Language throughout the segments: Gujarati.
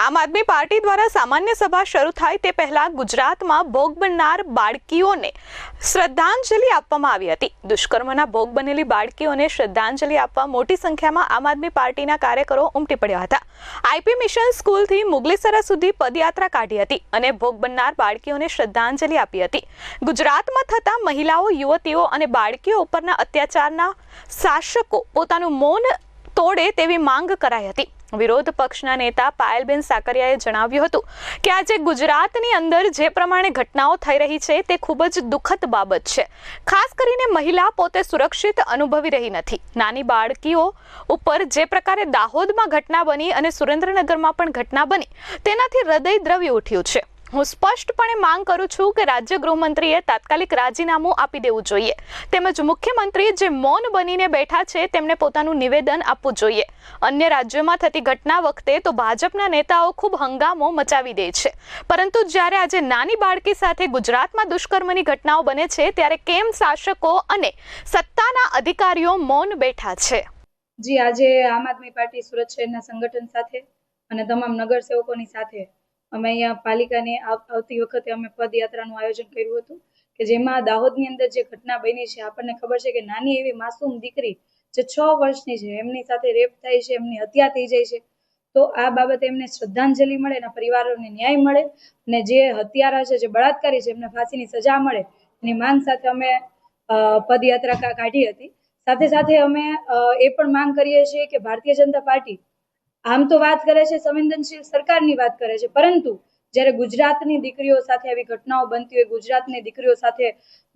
આમ આદમી પાર્ટી દ્વારા સામાન્ય સભા શરૂ થાય તે પહેલા ગુજરાતમાં ભોગ બનનાર બાળકીઓને શ્રદ્ધાંજલિ આપવામાં આવી હતી. દુષ્કર્મના ભોગ બનેલી બાળકીઓને શ્રદ્ધાંજલિ આપવા મોટી સંખ્યામાં આમ આદમી પાર્ટીના કાર્યકરો ઉમટી પડ્યા હતા. આઈપી મિશન સ્કૂલથી મુગલેસરા સુધી પદયાત્રા કાઢી હતી અને ભોગ બનનાર બાળકીઓને શ્રદ્ધાંજલિ આપી હતી. ગુજરાતમાં થતા મહિલાઓ, યુવતીઓ અને બાળકીઓ ઉપરના અત્યાચારના શાસકો પોતાનું મૌન તોડે તેવી માંગ કરાઈ હતી. વિરોધ પક્ષના નેતા પાયલબેન સાકરિયાએ જણાવ્યું હતું કે આજે ગુજરાતની અંદર જે પ્રમાણે ઘટનાઓ થઈ રહી છે, તે ખૂબ જ દુઃખદ બાબત છે. ખાસ કરીને મહિલા પોતે સુરક્ષિત અનુભવી રહી નથી. નાની બાળકીઓ ઉપર જે પ્રકારે દાહોદમાં ઘટના બની અને સુરેન્દ્રનગરમાં પણ ઘટના બની, તેનાથી હૃદય દ્રવી ઉઠ્યું છે. હું સ્પષ્ટપણે માંગ કરું છું કે રાજ્ય ગૃહમંત્રીએ તાત્કાલિક રાજીનામું આપી દેવું જોઈએ. તેમજ મુખ્યમંત્રી જે મૌન બનીને બેઠા છે, તેમને પોતાનું નિવેદન આપવું જોઈએ. અન્ય રાજ્યોમાં થતી ઘટના વખતે તો ભાજપના નેતાઓ ખૂબ હંગામો મચાવી દે છે. પરંતુ જ્યારે આજે નાની બાળકી સાથે ગુજરાતમાં દુષ્કર્મની ઘટનાઓ બને છે, ત્યારે કેમ શાસકો અને સત્તાના અધિકારીઓ મૌન બેઠા છે? જી, આજે આમ આદમી પાર્ટી સુરત શહેરના સંગઠન સાથે અને તમામ નગરસેવકોની સાથે અમે અહીંયા પાલિકાની આવતી વખતે અમે પદયાત્રાનું આયોજન કર્યું હતું કે જેમાં દાહોદની અંદર જે ઘટના બની છે, આપણને ખબર છે કે નાની એવી માસૂમ દીકરી જે છ વર્ષની છે, એમની સાથે રેપ થાય છે, એમની હત્યા થઈ જાય છે, તો આ બાબતે એમને શ્રદ્ધાંજલિ મળે એના પરિવારોને ન્યાય મળે અને જે હત્યારા છે, જે બળાત્કારી છે, એમને ફાંસીની સજા મળે, એની માંગ સાથે અમે પદયાત્રા કાઢી હતી. સાથે સાથે અમે એ પણ માંગ કરીએ છીએ કે ભારતીય જનતા પાર્ટી આમ તો વાત કરે છે, સંવેદનશીલ સરકારની વાત કરે છે, પરંતુ જ્યારે ગુજરાતની દીકરીઓ સાથે આવી ઘટનાઓ બનતી હોય, ગુજરાતની દીકરીઓ સાથે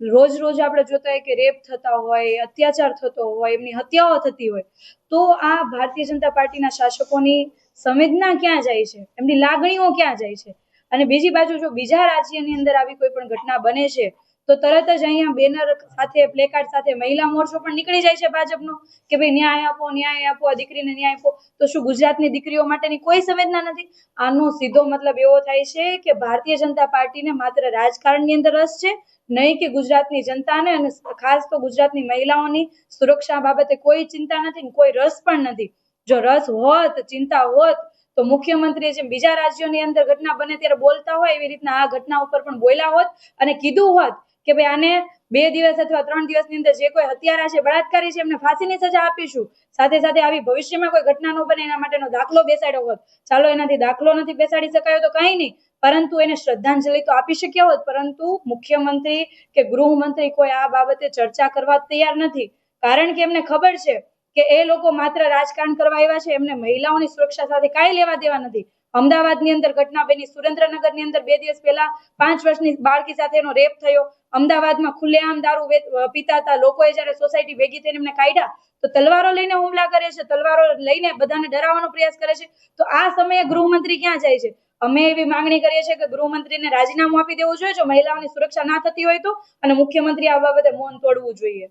રોજ રોજ આપણે જોતા હોય કે રેપ થતા હોય, અત્યાચાર થતો હોય, એમની હત્યાઓ થતી હોય, તો આ ભારતીય જનતા પાર્ટીના શાસકોની સંવેદના ક્યાં જાય છે? એમની લાગણીઓ ક્યાં જાય છે? અને બીજી બાજુ જો બીજા રાજ્યની અંદર આવી કોઈ પણ ઘટના બને છે તો તરત જ અહીંયા બેનર સાથે, પ્લેકાર્ડ સાથે મહિલા મોરચો પણ નીકળી જાય છે ભાજપનો કે ભાઈ ન્યાય આપો ન્યાય આપો, આ દીકરીને ન્યાય આપો. તો શું ગુજરાતની દીકરીઓ માટેની કોઈ સંવેદના નથી? આનો સીધો મતલબ એવો થાય છે કે ભારતીય જનતા પાર્ટીને માત્ર રાજકારણની અંદર રસ છે, નહીં કે ગુજરાતની જનતાને અને ખાસ તો ગુજરાતની મહિલાઓની સુરક્ષા બાબતે કોઈ ચિંતા નથી કોઈ રસ પણ નથી. જો રસ હોત, ચિંતા હોત, તો મુખ્યમંત્રી જેમ બીજા રાજ્યોની અંદર ઘટના બને ત્યારે બોલતા હોય એવી રીતના આ ઘટના ઉપર પણ બોલ્યા હોત અને કીધું હોત કે ભાઈ આને બે દિવસ અથવા ત્રણ દિવસની અંદર જે કોઈ હત્યારા છે, બળાત્કારી છે, એમને ફાંસીની સજા આપીશું. સાથે સાથે આવી ભવિષ્યમાં કોઈ ઘટના ન બને એના માટેનો દાખલો બેસાડ્યો હોત. ચાલો એનાથી દાખલો નથી બેસાડી શકાયો તો કંઈ નહીં. પરંતુ એને શ્રદ્ધાંજલિ તો આપી શક્યા હોત. પરંતુ મુખ્યમંત્રી કે ગૃહમંત્રી કોઈ આ બાબતે ચર્ચા કરવા તૈયાર નથી. કારણ કે એમને ખબર છે કે એ લોકો માત્ર રાજકારણ કરવા આવ્યા છે. એમને મહિલાઓની સુરક્ષા સાથે કાંઈ લેવા દેવા નથી. અમદાવાદની અંદર ઘટના બની સુરેન્દ્રનગરની અંદર બે દિવસ પહેલા પાંચ વર્ષની બાળકી સાથે એનો રેપ થયો. અમદાવાદમાં ખુલ્લેઆમ દારૂ પીતા હતા. લોકોએ જ્યારે સોસાયટી ભેગી થઈને એમને કાઢ્યા, તો તલવારો લઈને હુમલા કરે છે. તલવારો લઈને બધાને ડરાવવાનો પ્રયાસ કરે છે. તો આ સમયે ગૃહમંત્રી ક્યાં જાય છે? અમે એવી માંગણી કરીએ છીએ કે ગૃહમંત્રીને રાજીનામું આપી દેવું જોઈએ. જો મહિલાઓની સુરક્ષા ના થતી હોય તો, અને મુખ્યમંત્રી આ બાબતે મૌન તોડવું જોઈએ.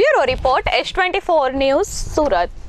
Bureau report S twenty four news Surat.